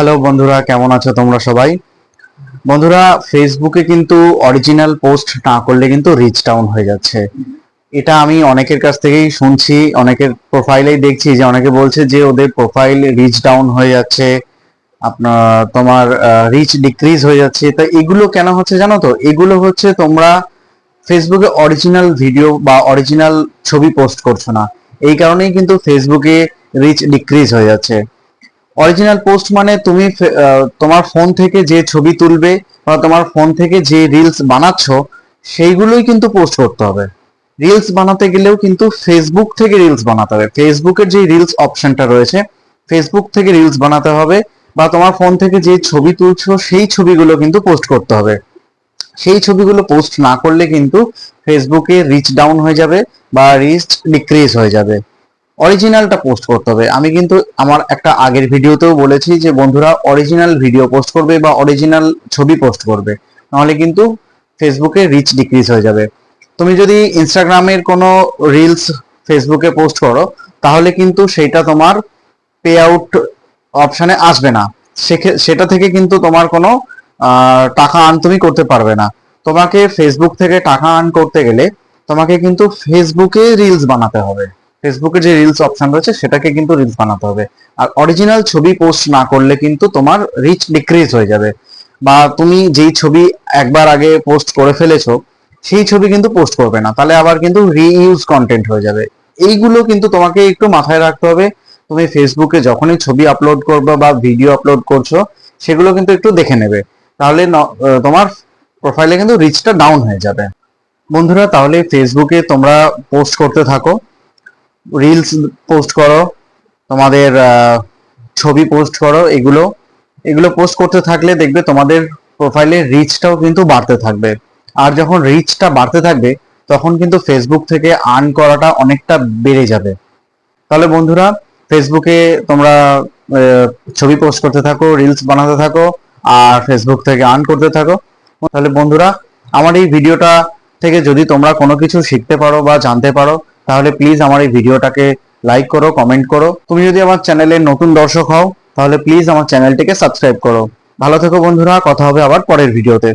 Hello বন্ধুরা, কেমন আছো তোমরা সবাই? বন্ধুরা ফেসবুকে কিন্তু অরিজিনাল পোস্ট না করলে কিন্তু রিচ ডাউন হয়ে যাচ্ছে। এটা আমি অনেকের কাছ থেকেই শুনছি, অনেকের প্রোফাইলেই দেখছি যে অনেকে বলছে যে ওদের প্রোফাইল রিচ ডাউন হয়ে যাচ্ছে, আপনার তোমার রিচ ডিক্রিজ হয়ে যাচ্ছে। তা এগুলো কেন হচ্ছে জানো তো? এগুলো হচ্ছে তোমরা ফেসবুকে অরিজিনাল ভিডিও বা অরিজিনাল ছবি পোস্ট করছ না। এই কারণেই কিন্তু ফেসবুকে রিচ ডিক্রিজ হয়ে যাচ্ছে। অরিজিনাল পোস্ট মানে তুমি তোমার ফোন থেকে যে ছবি তুলবে বা তোমার ফোন থেকে যে রিলস বানাচ্ছ, সেইগুলোই কিন্তু পোস্ট করতে হবে। রিলস বানাতে গেলেও কিন্তু ফেসবুক থেকে রিলস বানাতে হবে। ফেসবুকের যে রিলস অপশনটা রয়েছে ফেসবুক থেকে রিলস বানাতে হবে বা তোমার ফোন থেকে যে ছবি তুলছো, সেই ছবিগুলো কিন্তু পোস্ট করতে হবে। সেই ছবিগুলো পোস্ট না করলে কিন্তু ফেসবুকে রিচ ডাউন হয়ে যাবে বা রিচ ডিক্রিজ হয়ে যাবে। অরিজিনালটা পোস্ট করতে হবে। আমি কিন্তু আমার একটা আগের ভিডিওতেও বলেছি যে, বন্ধুরা অরিজিনাল ভিডিও পোস্ট করবে বা অরিজিনাল ছবি পোস্ট করবে। নাহলে কিন্তু ফেসবুকে রিচ ডিক্রিজ হয়ে যাবে। তুমি যদি ইনস্টাগ্রামের কোনো রিলস ফেসবুকে পোস্ট করো, তাহলে কিন্তু সেটা তোমার পে আউট অপশানে আসবে না। সেটা থেকে কিন্তু তোমার কোনো টাকা আর্ন তুমি করতে পারবে না। তোমাকে ফেসবুক থেকে টাকা আর্ন করতে গেলে তোমাকে কিন্তু ফেসবুকে রিলস বানাতে হবে। ফেসবুকে যে রিলস অপশন রয়েছে, সেটাকে কিন্তু রিলস বানাতে হবে। আর অরিজিনাল ছবি পোস্ট না করলে কিন্তু তোমার রিচ ডিক্রিজ হয়ে যাবে। বা তুমি যেই ছবি একবার আগে পোস্ট করে ফেলেছো, সেই ছবি কিন্তু পোস্ট করবে না। তাহলে আবার কিন্তু রিইউজ কন্টেন্ট হয়ে যাবে। এইগুলো কিন্তু তোমাকে একটু মাথায় রাখতে হবে। তুমি ফেসবুকে যখনই ছবি আপলোড করবে বা ভিডিও আপলোড করছ, সেগুলো কিন্তু একটু দেখে নেবে। তাহলে তোমার প্রোফাইলে কিন্তু রিচটা ডাউন হয়ে যাবে। বন্ধুরা, তাহলে ফেসবুকে তোমরা পোস্ট করতে থাকো। রিলস পোস্ট করো, তোমাদের ছবি পোস্ট করো, এগুলো এগুলো পোস্ট করতে থাকলে দেখবে তোমাদের প্রোফাইলের রিচটাও কিন্তু বাড়তে থাকবে। আর যখন রিচটা বাড়তে থাকবে, তখন কিন্তু ফেসবুক থেকে আর্ন করাটা অনেকটা বেড়ে যাবে। তাহলে বন্ধুরা ফেসবুকে তোমরা ছবি পোস্ট করতে থাকো রিলস বানাতে থাকো, আর ফেসবুক থেকে আর্ন করতে থাকো। তাহলে বন্ধুরা, আমার এই ভিডিওটা থেকে যদি তোমরা কোনো কিছু শিখতে পারো বা জানতে পারো তাহলে প্লিজ আমার এই ভিডিওটাকে লাইক করো কমেন্ট করো। তুমি যদি আমার চ্যানেলে নতুন দর্শক হও, তাহলে প্লিজ আমার চ্যানেলটিকে সাবস্ক্রাইব করো। ভালো থেকো বন্ধুরা, কথা হবে আবার পরের ভিডিওতে